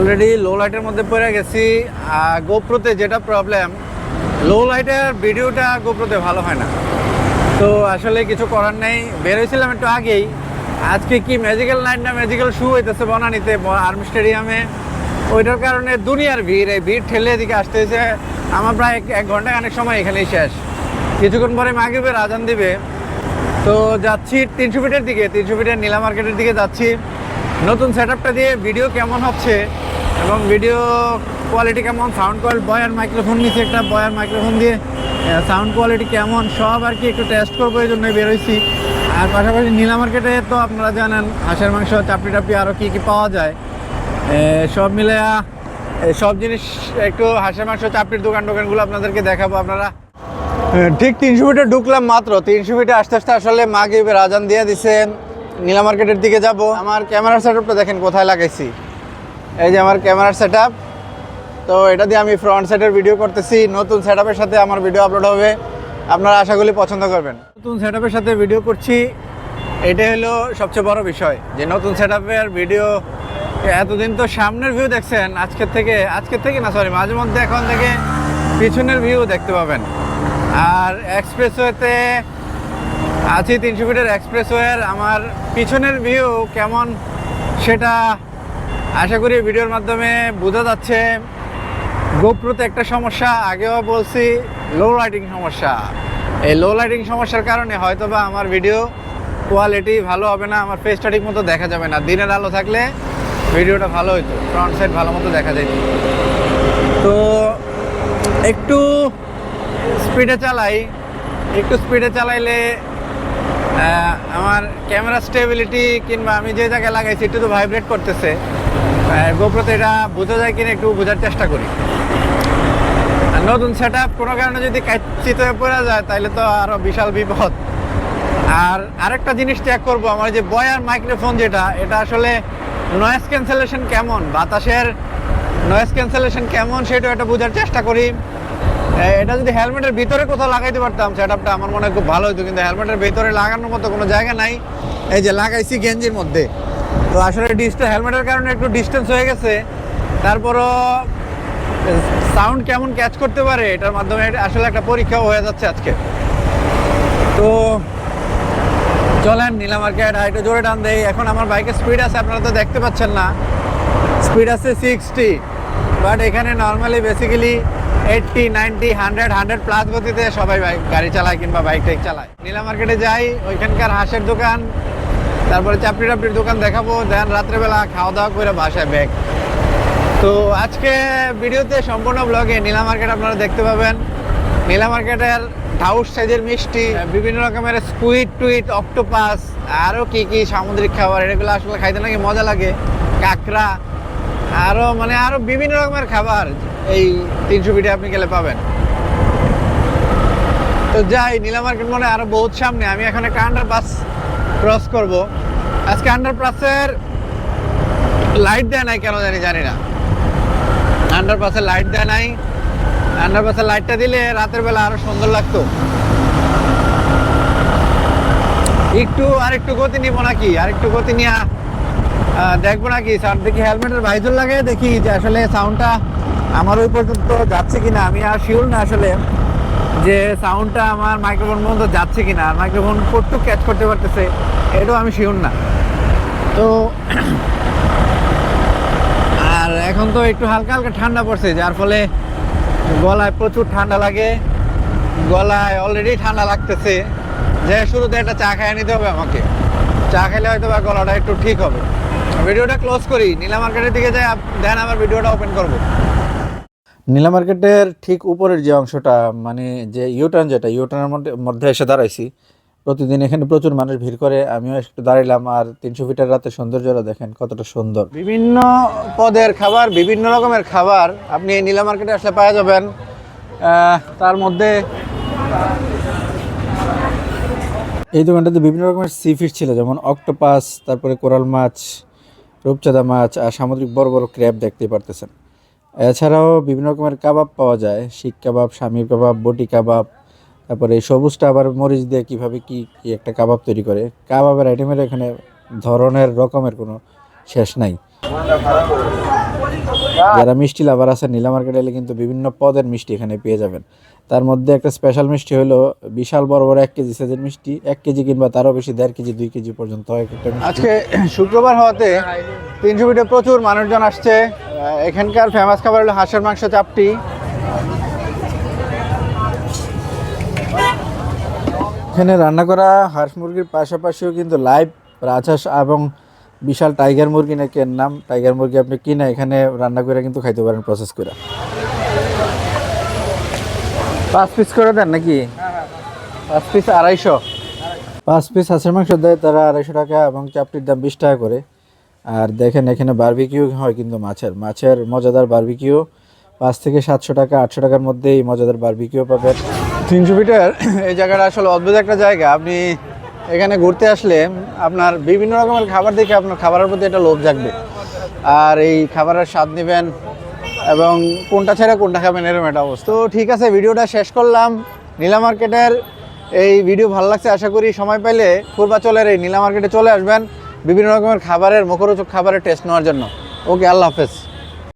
Already লো লাইটের মধ্যে পড়ে গেছি গোপ্রোতে যেটা প্রবলেম লো লাইটের ভিডিওটা গোপ্রোতে ভালো হয় না। তো আসলে কিছু করার নেই বেরোয়ছিলাম একটু আগেই। আজকে কি ম্যাজিক্যাল নাইট না ম্যাজিক্যাল শু হইতেছে বনানিতে আর্মি স্টেডিয়ামে ওইটার কারণে দুনিয়ার ভিড়, এই ভিড় ঠেলে এদিকে আসতে হয়েছে। আমার প্রায় এক- ঘণ্টা খানেক সময় এখানেই শেষ। কিছুক্ষণ পরে মাগরিবের আজান দিবে। তো যাচ্ছি তিনশো ফিটের দিকে, তিনশো ফিটের নীলা মার্কেটের দিকে যাচ্ছি। নতুন সেট দিয়ে ভিডিও কেমন হচ্ছে এবং ভিডিও কোয়ালিটি কেমন? সাউন্ড কোয়ালিটি বয়ার মাইক্রোফোন নিচে একটা বয়ার মাইক্রোফোন দিয়ে সাউন্ড কোয়ালিটি কেমন? সব আর কি একটু টেস্ট করব এই জন্যই বেরোইছি। আর পাশাপাশি নীলা মার্কেটে তো আপনারা জানেন হাঁসের মাংস চাপড়ি টাপড়ি আরও কী কী পাওয়া যায়। সব মিলে সব জিনিস একটু হাঁসের মাংস চাপড়ির দোকান টোকানগুলো আপনাদেরকে দেখাবো আপনারা। ঠিক তিনশো ফিটে ঢুকলাম মাত্র। তিনশো ফিটে আস্তে আস্তে আসলে মাগরিবের আজান দিয়ে দিছে নীলা মার্কেটের দিকে যাব। আমার ক্যামেরার সেটআপটা দেখেন কোথায় লাগাইছি। এই যে আমার ক্যামেরার সেটআপ তো এটা দিয়ে আমি ফ্রন্ট সাইডের ভিডিও করতেছি। নতুন সেটআপের সাথে আমার ভিডিও আপলোড হবে। আপনারা আশা করি পছন্দ করবেন। নতুন সেটআপের সাথে ভিডিও করছি। এটাই হলো সবচেয়ে বড় বিষয় যে নতুন সেটআপের ভিডিও এতদিন তো সামনের ভিউ দেখছেন, আজকের থেকে আজকের থেকে না সরি মাঝে মধ্যে এখন থেকে পিছনের ভিউ দেখতে পাবেন। আর এক্সপ্রেসওয়েতে আছি তিনশো ফিটের এক্সপ্রেসওয়ের। আমার পিছনের ভিউ কেমন সেটা আশা করি ভিডিওর মাধ্যমে বোঝা যাচ্ছে। গোপ্রোতে একটা সমস্যা, আগেও বলছি লো লাইটিং সমস্যা। এই লো লাইটিং সমস্যার কারণে হয়তো বা আমার ভিডিও কোয়ালিটি ভালো হবে না, আমার ফেসটা ঠিক মতো দেখা যাবে না। দিনের আলো থাকলে ভিডিওটা ভালো হতো ফ্রন্ট সাইড ভালো মতো দেখা যায় তো একটু স্পিডে চালাই, একটু স্পিডে চালাইলে আমার ক্যামেরা স্টেবিলিটি কিংবা আমি যে জায়গায় লাগাইছি একটু তো ভাইব্রেট করতেছে। গোপ্রতে এটা বোঝা যায় কিনা একটু বোঝার চেষ্টা করি। নতুন সেট আপ কোনো কারণে যদি কাচিত হয়ে পড়ে যায় তাহলে তো আরও বিশাল বিপদ। আর আরেকটা জিনিস চেক করব, আমার যে বয়ার মাইক্রোফোন যেটা, এটা আসলে নয়েজ ক্যান্সেলেশন কেমন? বাতাসের নয়েজ ক্যান্সেলেশন কেমন সেটা একটা বোঝার চেষ্টা করি। এটা যদি হেলমেটের ভিতরে কোথাও লাগাইতে পারতাম সেট আপটা আমার মনে হয় খুব ভালো হতো কিন্তু হেলমেটের ভিতরে লাগানোর মতো কোনো জায়গা নাই। এই যে লাগাইছি গেঞ্জির মধ্যে। তো আসলে ডিস্টেন্স হেলমেটের কারণে একটু ডিস্টেন্স হয়ে গেছে। তারপরও সাউন্ড কেমন ক্যাচ করতে পারে, এটার মাধ্যমে আসলে একটা পরীক্ষাও হয়ে যাচ্ছে আজকে। তো চলেন নীলা মার্কেট আর একটু জোরে টান দেই। এখন আমার বাইকের স্পিড আছে, আপনারা তো দেখতে পাচ্ছেন না। স্পিড আছে সিক্সটি বাট এখানে normally basically eighty ninety hundred hundred plus গতিতে সবাই বাইক গাড়ি চালায় কিংবা বাইক টাইক চালায়। নীলা মার্কেটে যাই, ওইখানকার হাঁসের দোকান, তারপরে চাপড়ি টাপড়ির দোকান দেখাবো দেন রাত্রেবেলা খাওয়া দাওয়া করে বাসায় ব্যাগ তো আজকে ভিডিওতে সম্পূর্ণ ব্লগে নীলা মার্কেট আপনারা দেখতে পাবেন। নীলা মার্কেটের ঢাউস সাইজের মিষ্টি, বিভিন্ন রকমের স্কুইড টুইট অক্টোপাস আরও কি কি সামুদ্রিক খাবার, এগুলো আসলে খাইতে নাকি মজা লাগে। কাঁকড়া আরও মানে আরও বিভিন্ন রকমের খাবার এই তিনশো ফিটে আপনি গেলে পাবেন। তো যাই, নীলা মার্কেট মনে আরও বহুত সামনে। আমি এখন একটা আন্ডারপাস ক্রস করব। আজকে আন্ডারপাসের লাইট দেয় নাই কেন জানি জানি না। আন্ডারপাসের লাইট দেয় নাই। আন্ডারপাসের লাইটটা দিলে রাতের বেলা আরও সুন্দর লাগতো। একটু আর একটু গতি নিব নাকি? আর একটু গতি নিয়ে দেখব নাকি। স্যার দেখি হেলমেটের ভাইজর লাগে, দেখি যে আসলে সাউন্ডটা আমার ওই পর্যন্ত যাচ্ছে কিনা। আমি আর শিওর না আসলে যে সাউন্ডটা আমার মাইক্রোফোন পর্যন্ত যাচ্ছে কিনা। আর মাইক্রোফোন কতটুকু ক্যাচ করতে পারতেছে, এটাও আমি শিওর না। তো আর এখন তো একটু হালকা হালকা ঠান্ডা পড়ছে, যার ফলে গলায় প্রচুর ঠান্ডা লাগে। গলায় অলরেডি ঠান্ডা লাগতেছে। যে শুরুতে একটা চা খাইয়ে নিতে হবে আমাকে। চা খেলে হয়তো বা গলাটা একটু ঠিক হবে। ভিডিওটা ক্লোজ করি নীলা মার্কেটের দিকে যাই দেন আবার ভিডিওটা ওপেন করব। নীলা মার্কেটের ঠিক উপরের যে অংশটা মানে যে ইউটার্ন যেটা ইউটার্নের মধ্যে মধ্যে এসে দাঁড়াইছি প্রতিদিন এখানে প্রচুর মানুষ ভিড় করে আমিও একটু দাঁড়াইলাম আর তিনশো ফিটের রাতে সৌন্দর্যটা দেখেন কতটা সুন্দর। বিভিন্ন পদের খাবার বিভিন্ন রকমের খাবার আপনি এই নীলা মার্কেটে আসলে পাওয়া যাবেন। তার মধ্যে এই দোকানটাতে বিভিন্ন রকমের সি ফিশ ছিল যেমন অক্টোপাস তারপরে কোরাল মাছ রূপচাঁদা মাছ আর সামুদ্রিক বড় বড় ক্র্যাব দেখতে পারতেছেন। এছাড়াও বিভিন্ন রকমের কাবাব পাওয়া যায়, শিক কাবাব, স্বামীর কাবাব, বটি কাবাব, তারপরে সবুজটা আবার মরিচ দিয়ে কীভাবে কী কী একটা কাবাব তৈরি করে। কাবাবের আইটেমের এখানে ধরনের রকমের কোনো শেষ নাই। যারা মিষ্টি লাভার আছে, নীলা মার্কেটে এলে কিন্তু বিভিন্ন পদের মিষ্টি এখানে পেয়ে যাবেন। তার মধ্যে একটা স্পেশাল মিষ্টি হলো বিশাল বড় বড় এক কেজি সাইজের মিষ্টি। এক কেজি কিংবা তারও বেশি দেড় কেজি, দুই কেজি পর্যন্ত হয়। আজকে শুক্রবার হওয়াতে তিনশো ফিটে প্রচুর মানুষজন আসছে। এখানকার ফেমাস খাবার হলো হাঁসের মাংস চাপটি। এখানে রান্না করা হাঁস মুরগির পাশাপাশিও কিন্তু লাইভ রাজহাঁস এবং বিশাল টাইগার মুরগি নাকি এর নাম? টাইগার মুরগি আপনি কিনে এখানে রান্না করে কিন্তু খাইতে পারেন প্রসেস করে। পাঁচ পিস করে দেন নাকি? পাঁচ পিস আড়াইশো। পাঁচ পিস হাঁসের মাংস দেয়, তারা আড়াইশো টাকা এবং চাপটির দাম বিশ টাকা করে। আর দেখেন, এখানে বার্বিকিউ হয় কিন্তু মাছের। মাছের মজাদার বারবিকিউ পাঁচ থেকে সাতশো টাকা, আটশো টাকার মধ্যেই মজাদার বারবিকিউ পাবেন। তিনশো ফিটের এই জায়গাটা আসলে অদ্ভুত একটা জায়গা। আপনি এখানে ঘুরতে আসলে আপনার বিভিন্ন রকমের খাবার দেখে আপনার খাবারের প্রতি একটা লোভ জাগবে। আর এই খাবারের স্বাদ নেবেন এবং কোনটা ছেড়ে কোনটা খাবেন এরকম একটা অবস্থা। তো ঠিক আছে, ভিডিওটা শেষ করলাম। নীলা মার্কেটের এই ভিডিও ভালো লাগছে, আশা করি সময় পাইলে পূর্বাচলের এই নীলা মার্কেটে চলে আসবেন। বিভিন্ন রকমের খাবারের, মুখরোচক খাবারের টেস্ট নেওয়ার জন্য। ওকে, আল্লাহ হাফেজ।